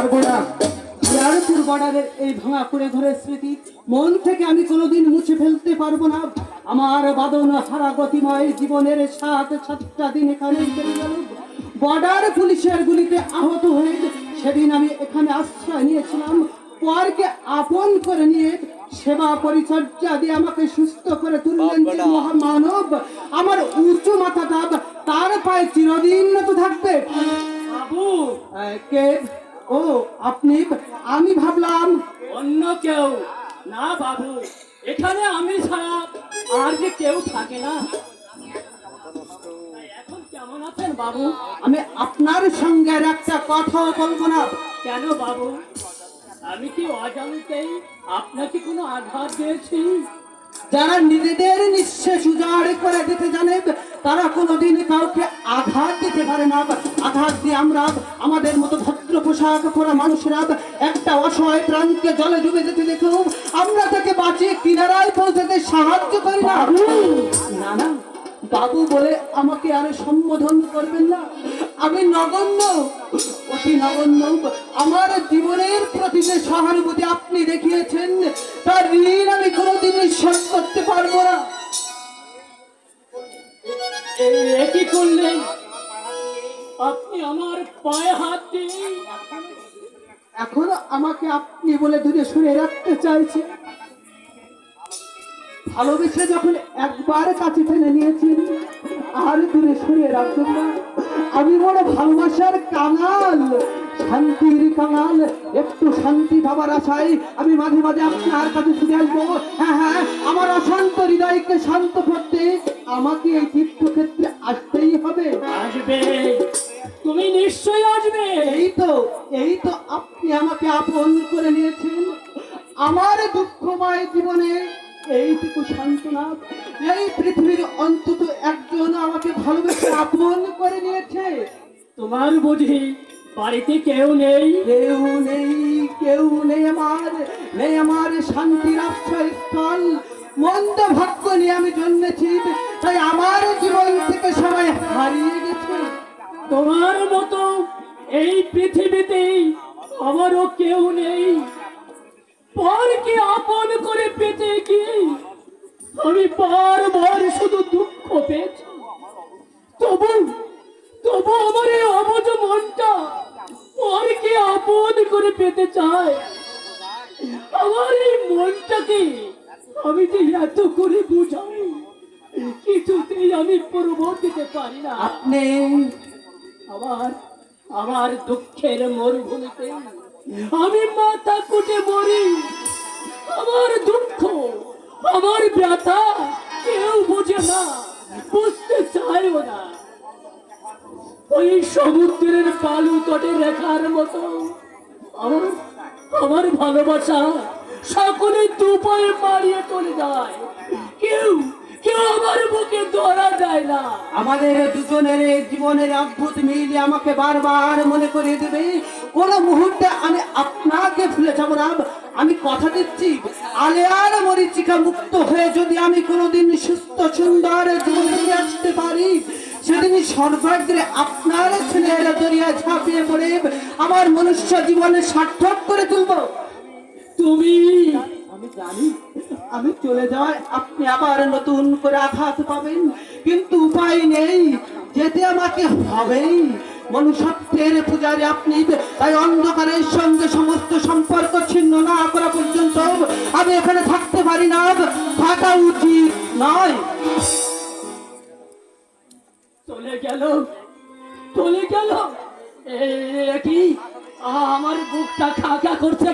পারব না ইয়ারপুর বর্ডারের এই ভাঙা করে ধরে স্মৃতি মন থেকে আমি কোনোদিন মুছে ফেলতে পারব না। আমার বাদন হারা গতিময় জীবনের সাত সাতটা দিন এখানে বর্ডার পুলিশের গুলিতে আহত হয়ে সেদিন আমি এখানে আশ্রয় নিয়েছিলাম। পরকে আপন করে নিয়ে সেবা পরিচর্যা দিয়ে আমাকে সুস্থ করে তুললেন যে মহামানব। আমার উঁচু মাথাটা তার পায়ে চিরদিন তো থাকবে। আমি ভাবলাম অন্য কেউ। না বাবু এখানে আমি ছাড়া আর যে কেউ থাকে না। এখন কেমন আছেন বাবু? আমি আপনার সঙ্গে একটা কথাও বলব না। কেন বাবু? আমি কি অজান্তেই আপনাকে কোনো আঘাত দিয়েছি? যারা নিজেদের নিঃশ্বাস উজাড় করে দিতে জানে তারা কোনোদিন কাউকে আঘাত দিতে পারে না। আঘাত দিয়ে আমরা আমাদের মতো ভদ্র পোশাক পরা মানুষেরা একটা অসহায় প্রাণকে জলে ডুবে যেতে দেখেও আমরা তাকে বাঁচিয়ে কিনারায় পৌঁছাতে সাহায্য করি না। না না বাবু বলে আমাকে আর সম্বোধন করবেন না। আমি নগণ্য অতি নগণ্য আমার জীবনের প্রতি যে সহানুভূতি আপনি দেখিয়েছেন। তার ঋণ আমি পায়ে হাত। দিয়ে এখন আমাকে আপনি বলে দূরে সরে রাখতে চাইছে ভালোবেসে যখন একবার কাছে টেনে নিয়েছেন আর দূরে সরিয়ে রাখবেন না। আমি বড় ভালোবাসার কাঙাল শান্তির কাঙাল একটু শান্তি পাবার আশায় আমি মাঝে মাঝে আপনার কাছে ফিরে আসব। হ্যাঁ হ্যাঁ আমার অশান্ত হৃদয়কে শান্ত করতে আমাকে এই তীর্থক্ষেত্রে আসতেই হবে। আসবে। তুমি নিশ্চয়ই আসবে। এই তো এই তো আপনি আমাকে আপন করে নিয়েছেন। আমার দুঃখময় জীবনে এইটুকু সান্ত্বনা এই পৃথিবীর অন্তত একজন আমাকে ভালোবেসে আপন করে নিয়েছে। তোমার বুঝি বাড়িতে কেউ নেই? কেউ নেই কেউ নেই আমার নেই আমার শান্তির আশ্রয়স্থল মন্দ ভাগ্য নিয়ে আমি জন্মেছি তাই আমার জীবন থেকে সবাই হারিয়ে গেছে। তোমার এই পৃথিবীতে আমারও কেউ নেই। পরকে আপন করে পেতে গিয়ে আমি বারবার শুধু দুঃখ পেয়েছি। তবু তবু আমার এই অবজ মনটা পরকে আপন করে পেতে চায়। আমার এই মনটাকে আমি যে এত করে বুঝাই কিছুতেই আমি প্রবোধ দিতে পারি না। আপনি আমার আমার দুঃখের মরুভূমিতে আমি মাথা কুটে মরি। আমার দুঃখ, আমার ব্যথা কেউ বোঝে না, বুঝতে চায়ও না। ওই সমুদ্রের বালু তটে রেখার মতো আমার আমার ভালোবাসা সকলে দুপায়ে মারিয়ে চলে যায়। আমাদের দুজনের জীবনের অদ্ভুত মিল আমাকে বারবার মনে করিয়ে দেবে। কোন মুহূর্তে আমি আপনাকে ভুলে যাব না। আমি কথা দিচ্ছি, আলেয়ার মরিচিকা মুক্ত হয়ে যদি আমি কোনোদিন সুস্থ, সুন্দর আসতে পারি, সেদিন সর্বাগ্রে আপনার ছেলের দরিয়া ঝাঁপিয়ে পড়ে। আমার মনুষ্য জীবনে সার্থক করে তুলবো। তুমি আমি জানি, আমি চলে যাওয়ায় আপনি আবার নতুন করে আঘাত পাবেন। কিন্তু উপায় নেই, যেতে আমাকে হবেই মনুষ্যত্বের পূজারে আপনি, তাই অন্ধকারের সঙ্গে সমস্ত সম্পর্ক ছিন্ন না করা পর্যন্ত আমি এখানে থাকতে পারি না। থাকা উচিত নয়। চলে গেল চলে গেল। কি? আমার বুকটা খাকা করছে